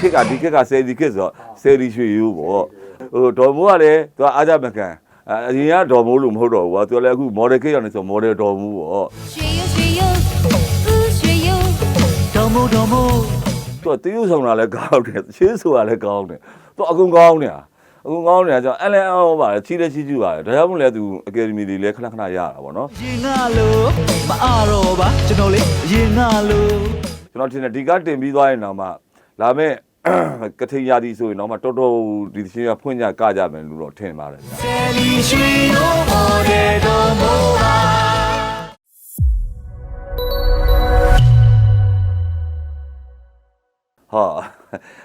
ခက်ကဒီခက်ကဆယ်ဒီခက်ဆိုတော့ဆယ်ဒီရွှေရိုးပေါ့ဟိုဒေါ်မိုးကလည်းသူကအားကြမကန်အရင်ကဒေါ်မိုးလို့မဟုတ်တော့ဘူးကွာသူကလည်းအခု model ခက်ရောက်နေဆို model ဒေါ်မိုးပေါ့ရွှေရိုးရွှေရိုးဦးရွှေရိုးဒေါ်မိုးဒေါ်မိုးသူကတေးရုပ်ဆောင်တာလည်းကောင်းတယ်ချေးဆိုတာလည်းကောင်းတယ်သူအကုန်ကောင်းနေတာအကုန်ကောင်းနေတာကြောင့်အလန်အောပါလေချီးလည်းချီးကျူးပါလေဒါကြောင့်မလဲသူအကယ်ဒမီတွေလည်းခဏခဏရတာပေါ့နော်ရင်ငါလို့မအားတော့ပါကျွန်တော်လေးရင်ငါလို့ကျွန်တော်ထင်တယ်ဒီကတင်ပြီးသွားရင်တော့မှလာမဲ့ ကထိန်ရာဒီဆိုရင်တော့မှတော်တော်ဒီသချင်းကဖွင့်ကြကကြမယ်လို့တော့ထင်ပါတယ်ဗျာဆယ်လီရွှေရိုးမော်ဒယ်ဒေါ်မိုပါဟာ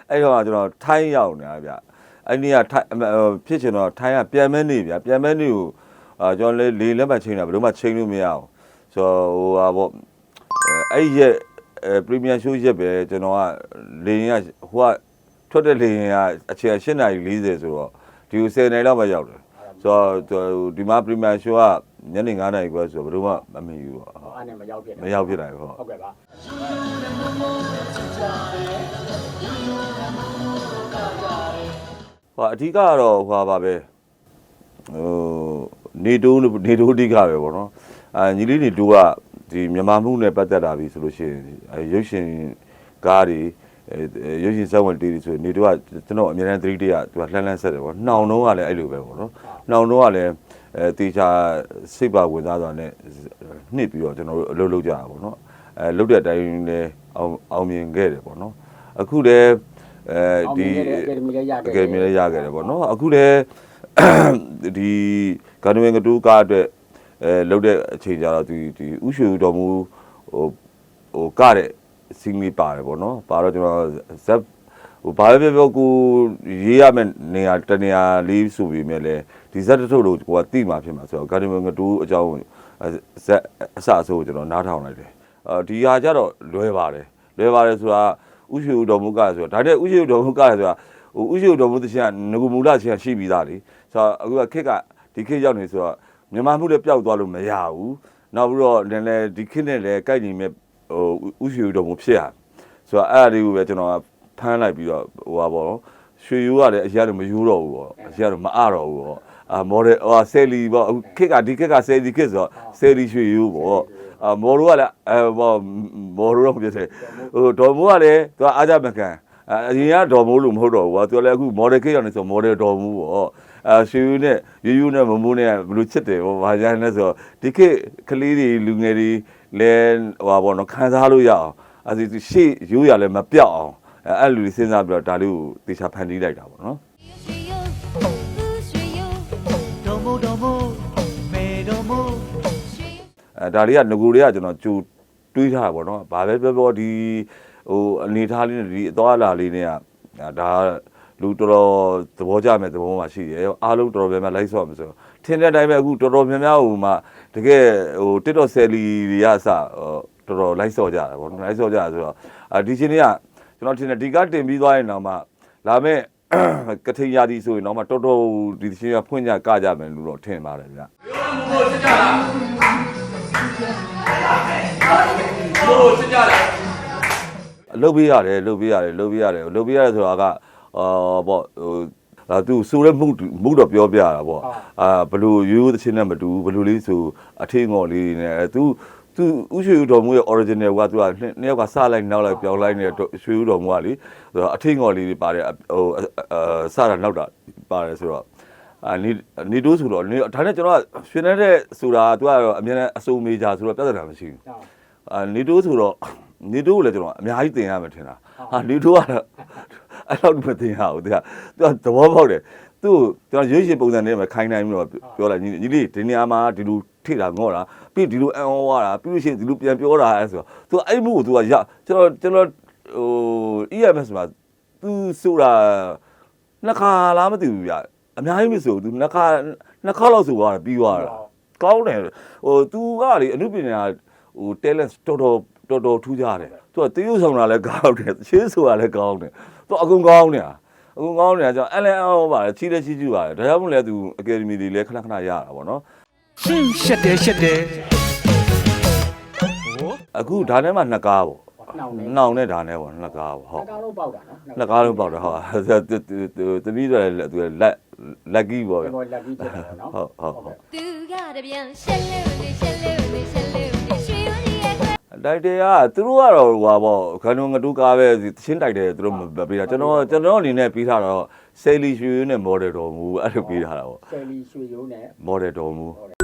အဲ့တော့ကျွန်တော်ထိုင်းရောက်နေတာဗျအဲ့ဒီကထိုင်းအမဟိုဖြစ်ချင်တော့ထိုင်းကပြန်မဲနေဗျပြန်မဲနေကိုအာကျွန်တော်လေလေလက်မှတ်ချိန်တာဘယ်တော့မှချိန်လို့မရအောင်ဆိုတော့ဟိုဟာပေါ့အဲအဲ့ရက် အဲပရီမီယာရှိုးရက်ပဲကျွန်တော်ကလေရင်ကဟိုကထွက်တဲ့လေရင်ကအချိန်8နာရီ40ဆိုတော့ဒီကို10နာရီလောက်ပဲရောက်တယ်ဆိုတော့ဒီမှာပရီမီယာရှိုးကညနေ9နာရီခွဲဆိုတော့ဘယ်တော့မှမမီဘူးပေါ့ဟောအဲ့နဲ့မရောက်ဖြစ်မရောက်ဖြစ်နိုင်ဘူးဟုတ်ဟုတ်ကဲ့ပါဟိုအဓိကကတော့ဟိုပါပဲဟိုနေတိုးနေတိုးအဓိကပဲပေါ့နော်အာညီလေးနေတိုးက ဒီမြန်မာမှုနဲ့ပတ်သက်တာပြီဆိုလို့ရှိရင်အဲရုပ်ရှင်ကားတွေအဲရုပ်ရှင်ဇာတ်ဝင်တီးတွေဆိုရင်နေတိုးကကျွန်တော်အများနဲ့သတိတရသူကလှမ်းလှမ်းဆက်တယ်ပေါ့နှောင်တော့ကလည်းအဲ့လိုပဲပေါ့နော်နှောင်တော့ကလည်းအဲတေချာစိတ်ပါဝင်စားသွားနဲ့နှစ်ပြီးတော့ကျွန်တော်တို့အလုပ်လုပ်ကြတာပေါ့နော်အဲလုပ်တဲ့အတိုင်းလည်းအောင်အောင်မြင်ခဲ့တယ်ပေါ့နော်အခုလည်းအဲဒီအကယ်ဒမီလည်းရခဲ့အကယ်ဒမီလည်းရခဲ့တယ်ပေါ့နော်အခုလည်းဒီဂန္ဓဝင်ကတူးကားအတွက် အဲလုပ်တဲ့အချိန်ကျတော့ဒီဒီဥရွှေဦးတော်မူဟိုဟိုကတဲ့စင်းလေးပါတယ်ပေါ့နော်ပါတော့ကျွန်တော်ဇက်ဟိုဘာပဲပြောပြောကိုရေးရမယ့်နေရာတနေရာလေးဆိုပြီးမြဲလဲဒီဇက်တစ်ထုပ်လို့ကိုကတိမှဖြစ်မှာဆိုတော့ဂန္ဓဝင်ကတူးအကြောင်းဇက်အစအဆိုးကိုကျွန်တော်နားထောင်လိုက်တယ်အာဒီဟာကျတော့လွယ်ပါတယ်လွယ်ပါတယ်ဆိုတာဥရွှေဦးတော်မူကဆိုတာဒါနဲ့ဥရွှေဦးတော်မူကဆိုတာဟိုဥရှိတော်မူတခြင်းကငကူမူလခြင်းကရှိပြီးသားလေဆိုတော့အခုကခက်ကဒီခက်ရောက်နေဆိုတော့ မြန်မာမှုလည်းပျောက်သွားလို့မရဘူးနောက်ပြီးတော့လည်းလည်းဒီခက်နဲ့လည်းကိုက်ညီမဲ့ဟိုဥရှိတော်မူဖြစ်ရဆိုတော့အဲ့အရာလေးကိုပဲကျွန်တော်ကဖမ်းလိုက်ပြီးတော့ဟိုပါပေါ့ရွှေရိုးကလည်းအရာတော့မယိုးတော့ဘူးပေါ့အရာတော့မအတော့ဘူးပေါ့အာမော်ဒယ်ဟိုဆယ်လီပေါ့အခုခက်ကဒီခက်ကဆယ်လီခက်ဆိုတော့ဆယ်လီရွှေရိုးပေါ့အာမော်ရိုးကလည်းအဲပေါ့မော်ရိုးတော့ပြည့်တယ်ဟိုဒေါ်မိုးကလည်းသူကအားကြမကန်အအရင်ကဒေါ်မိုးလို့မဟုတ်တော့ဘူးကွာသူကလည်းအခု model ခက်ရောက်နေဆို model ဒေါ်မိုးပေါ့ အာရွှေရူးနဲ့ရိုးရိုးနဲ့မမိုးနဲ့ဘလို့ချစ်တယ်ဟောဘာကြမ်းလဲဆိုတော့ဒီခေတ်ကလေးတွေလူငယ်တွေလဲဟိုပါတော့ခံစားလို့ရအောင်အဲဒီရှေ့ရိုးရလဲမပြောက်အောင်အဲ့လူတွေစဉ်းစားပြီးတော့ဒါလေးကိုတေချာဖန်တီးလိုက်တာပေါ့နော်အဲဒါလေးကငကိုတွေကကျွန်တော်ကြိုတွေးထားတာပေါ့နော်။ဘာပဲပြောပြောဒီဟိုအနေထားလေးနဲ့ဒီအသွားအလာလေးနဲ့ကဒါ လူတော်တော်သဘောကျမဲ့သဘောမှရှိတယ်အားလုံးတော်တော်များများလိုက်ဆော့မှာဆိုတော့ထင်တဲ့အတိုင်းပဲအခုတော်တော်များများဟိုမှတကယ်ဟို TikTok ဆယ်လီတွေကအစတော်တော်လိုက်ဆော့ကြတာပေါ့နော်လိုက်ဆော့ကြတာဆိုတော့အာဒီချင်းတွေကကျွန်တော်ထင်တယ်ဒီကတင်ပြီးသွားရင်တော့မှလာမဲ့ကထိန်ရာဒီဆိုရင်တော့မှတော်တော်ဒီချင်းကဖွင့်ကြကကြမယ်လို့တော့ထင်ပါတယ်ဗျာအလုပ်ပေးရတယ်လုပ်ပေးရတယ်လုပ်ပေးရတယ်လုပ်ပေးရတယ်ဆိုတာက အာပေါ့ဟိုအာသူဆိုရဲမှုမှုတော့ပြောပြရတာပေါ့အာဘလို့ရိုးရိုးသချင်းနဲ့မတူဘူးဘလို့လေးဆိုအထင်းငေါ်လေးနဲ့သူသူဥရွှေဦးတော်မူရဲ့ original ကသူကနှစ်ယောက်ကစလိုက်နောက်လိုက်ပြောင်းလိုက်နေတဲ့ရွှေဦးတော်မူကလေဆိုတော့အထင်းငေါ်လေးတွေပါတယ်ဟိုအာစတာနောက်တာပါတယ်ဆိုတော့အာနေနေတိုးဆိုတော့နေဒါနဲ့ကျွန်တော်ကရွှေနေတဲ့ဆိုတာကသူကတော့အမြဲတမ်းအစုံမေဂျာဆိုတော့ပြဿနာမရှိဘူးဟုတ်အာနေတိုးဆိုတော့နေတိုးကိုလည်းကျွန်တော်အများကြီးတင်ရမယ်ထင်တာဟာနေတိုးကတော့ အဲ့လောက်မတင်ရဘူးသူကသူကသဘောပေါက်တယ်သူ့ကိုကျွန်တော်ရွေးရှင်ပုံစံနဲ့ပဲခိုင်းနိုင်ပြီးတော့ပြောလိုက်ညီညီလေးဒီနေရာမှာဒီလိုထိတာငေါ့တာပြီးဒီလိုအံ့ဩရတာပြီးလို့ရှိရင်ဒီလိုပြန်ပြောတာအဲဆိုတော့သူအဲ့မှုကိုသူကရကျွန်တော်ကျွန်တော်ဟို EMS မှာသူဆိုတာနှစ်ခါလားမသိဘူးဗျအများကြီးမဆိုသူနှစ်ခါနှစ်ခါလောက်ဆိုသွားတာပြီးသွားတာကောင်းတယ်ဟို तू ကလေအမှုပညာဟို talent တော်တော် တော်တော်ထူးခြားတယ်သူကတရုပ်ဆောင်တာလည်းကောင်းတယ်ရှင်းဆိုတာလည်းကောင်းတယ်သူအကုန်ကောင်းနေတာအကုန်ကောင်းနေတာကြောင့်အလန်အောပါလေချီးလည်းချီးကျူးပါတယ်ဒါကြောင့်မို့လဲ तू academy တွေလည်းခဏခဏရတာပေါ့နော်ရှင်းရှက်တယ်ရှက်တယ်ဟိုအခုဒါနဲ့မှနှစ်ကားပေါ့နှောင်နေနှောင်နဲ့ဒါနဲ့ပေါ့နှစ်ကားပေါ့ဟုတ်နှာကားလုံးပေါက်တာနော်နှစ်ကားလုံးပေါက်တယ်ဟုတ်တတိတော့သူလက်လက်ကီးပေါ့ဒီဗျပေါ်လက်ကြီးဖြစ်တယ်နော်ဟုတ်ဟုတ်ဟုတ်သူကတပြန်ရှက်လို့နေရှက်လို့နေရှက်လို့နေရွှေရိုးကြီးရဲ့ခွဲ တိုက်တယ်ကသူတို့ကတော့ဟိုပါပေါ့ခန္ဓာငတူကားပဲတချင်းတိုက်တယ်သူတို့မပေးတာကျွန်တော်ကျွန်တော်အနေနဲ့ပေးထားတော့ဆယ်လီရွှေနဲ့မော်ဒယ်တော်မူအဲ့လိုပေးထားတာပေါ့ဆယ်လီရွှေရိုးနဲ့မော်ဒယ်တော်မူဟုတ်တယ်